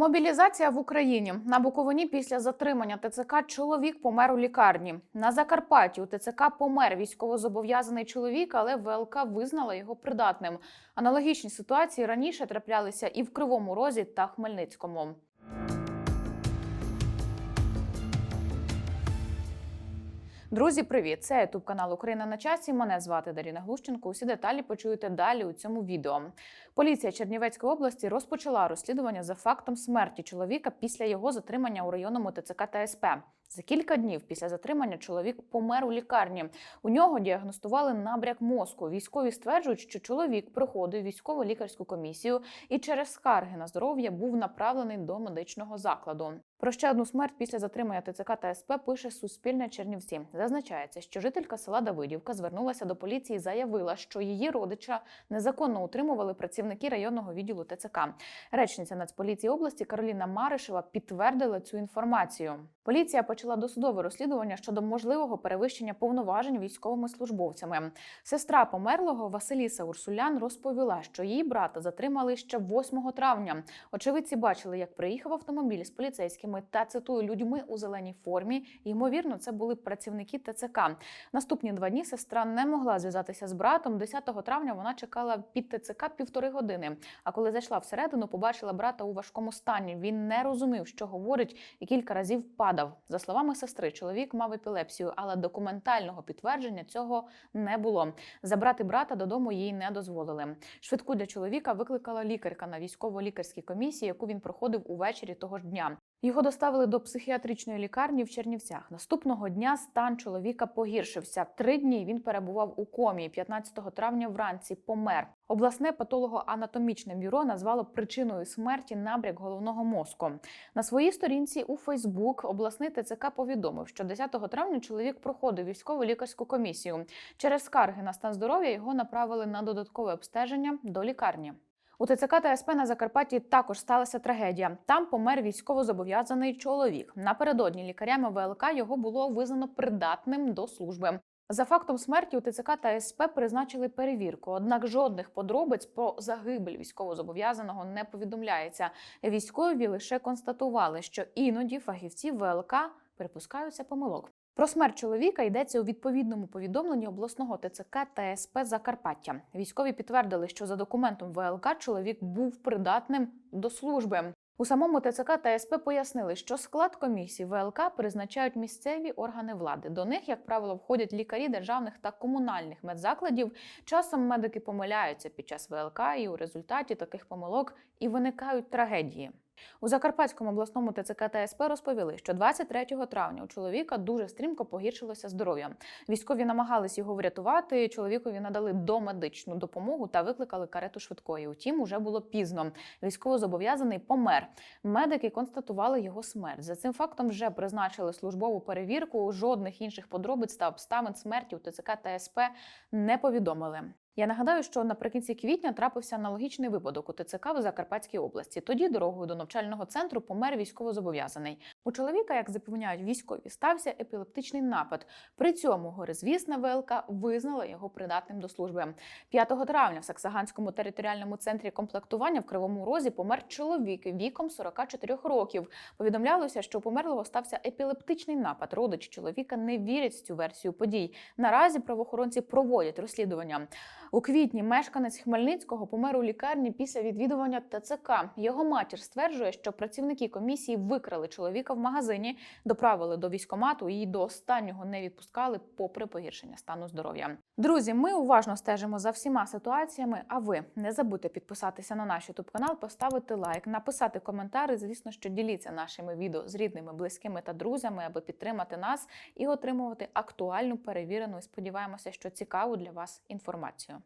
Мобілізація в Україні на Буковині після затримання ТЦК чоловік помер у лікарні. На Закарпатті у ТЦК помер військовозобов'язаний чоловік, але ВЛК визнала його придатним. Аналогічні ситуації раніше траплялися і в Кривому Розі та Хмельницькому. Друзі, привіт! Це ютуб канал Україна на часі. Мене звати Даріна Глущенко. Усі деталі почуєте далі у цьому відео. Поліція Чернівецької області розпочала розслідування за фактом смерті чоловіка після його затримання у районному ТЦК та СП. За кілька днів після затримання чоловік помер у лікарні. У нього діагностували набряк мозку. Військові стверджують, що чоловік проходив військово лікарську комісію і через скарги на здоров'я був направлений до медичного закладу. Про ще одну смерть після затримання ТЦК та СП пише Суспільне Чернівці. Зазначається, що жителька села Давидівка звернулася до поліції, і заявила, що її родича незаконно утримували працівники районного відділу ТЦК. Речниця Нацполіції області Кароліна Маришева підтвердила цю інформацію. Поліція почала досудове розслідування щодо можливого перевищення повноважень військовими службовцями. Сестра померлого Василіса Урсулян розповіла, що її брата затримали ще 8 травня. Очевидці бачили, як приїхав автомобіль з поліцейськими та цитую людьми у зеленій формі. Ймовірно, це були працівники ТЦК. Наступні два дні сестра не могла зв'язатися з братом. 10 травня вона чекала під ТЦК півтори години. А коли зайшла всередину, побачила брата у важкому стані. Він не розумів, що говорить, і кілька разів падав. За словами сестри, чоловік мав епілепсію, але документального підтвердження цього не було. Забрати брата додому їй не дозволили. Швидку для чоловіка викликала лікарка на військово-лікарській комісії, яку він проходив увечері того ж дня. Його доставили до психіатричної лікарні в Чернівцях. Наступного дня стан чоловіка погіршився. Три дні він перебував у комі. 15 травня вранці помер. Обласне патологоанатомічне бюро назвало причиною смерті набряк головного мозку. На своїй сторінці у Фейсбук обласний ТЦК повідомив, що 10 травня чоловік проходив військово лікарську комісію. Через скарги на стан здоров'я його направили на додаткове обстеження до лікарні. У ТЦК та СП на Закарпатті також сталася трагедія. Там помер військовозобов'язаний чоловік. Напередодні лікарями ВЛК його було визнано придатним до служби. За фактом смерті у ТЦК та СП призначили перевірку. Однак жодних подробиць про загибель військовозобов'язаного не повідомляється. Військові лише констатували, що іноді фахівці ВЛК припускаються помилок. Про смерть чоловіка йдеться у відповідному повідомленні обласного ТЦК та СП Закарпаття. Військові підтвердили, що за документом ВЛК чоловік був придатним до служби. У самому ТЦК та СП пояснили, що склад комісії ВЛК призначають місцеві органи влади. До них, як правило, входять лікарі державних та комунальних медзакладів. Часом медики помиляються під час ВЛК, і у результаті таких помилок і виникають трагедії. У Закарпатському обласному ТЦК та СП розповіли, що 23 травня у чоловіка дуже стрімко погіршилося здоров'я. Військові намагались його врятувати. Чоловікові надали домедичну допомогу та викликали карету швидкої. Утім, уже було пізно. Військовозобов'язаний помер. Медики констатували його смерть. За цим фактом вже призначили службову перевірку. Жодних інших подробиць та обставин смерті у ТЦК та СП не повідомили. Я нагадаю, що наприкінці квітня трапився аналогічний випадок у ТЦК в Закарпатській області. Тоді дорогою до навчального центру помер військовозобов'язаний. У чоловіка, як запевняють військові, стався епілептичний напад. При цьому горизвісна ВЛК визнала його придатним до служби. 5 травня в Саксаганському територіальному центрі комплектування в Кривому Розі помер чоловік віком 44 років. Повідомлялося, що у померлого стався епілептичний напад. Родич чоловіка не вірять в цю версію подій. Наразі правоохоронці проводять розслідування. У квітні мешканець Хмельницького помер у лікарні після відвідування ТЦК. Його матір стверджує, що працівники комісії викрали чоловіка в магазині, доправили до військомату і до останнього не відпускали, попри погіршення стану здоров'я. Друзі, ми уважно стежимо за всіма ситуаціями. А ви не забудьте підписатися на наш ютуб канал, поставити лайк, написати коментар. і, Звісно, що діліться нашими відео з рідними, близькими та друзями, аби підтримати нас і отримувати актуальну, перевірену і сподіваємося, що цікаву для вас інформацію.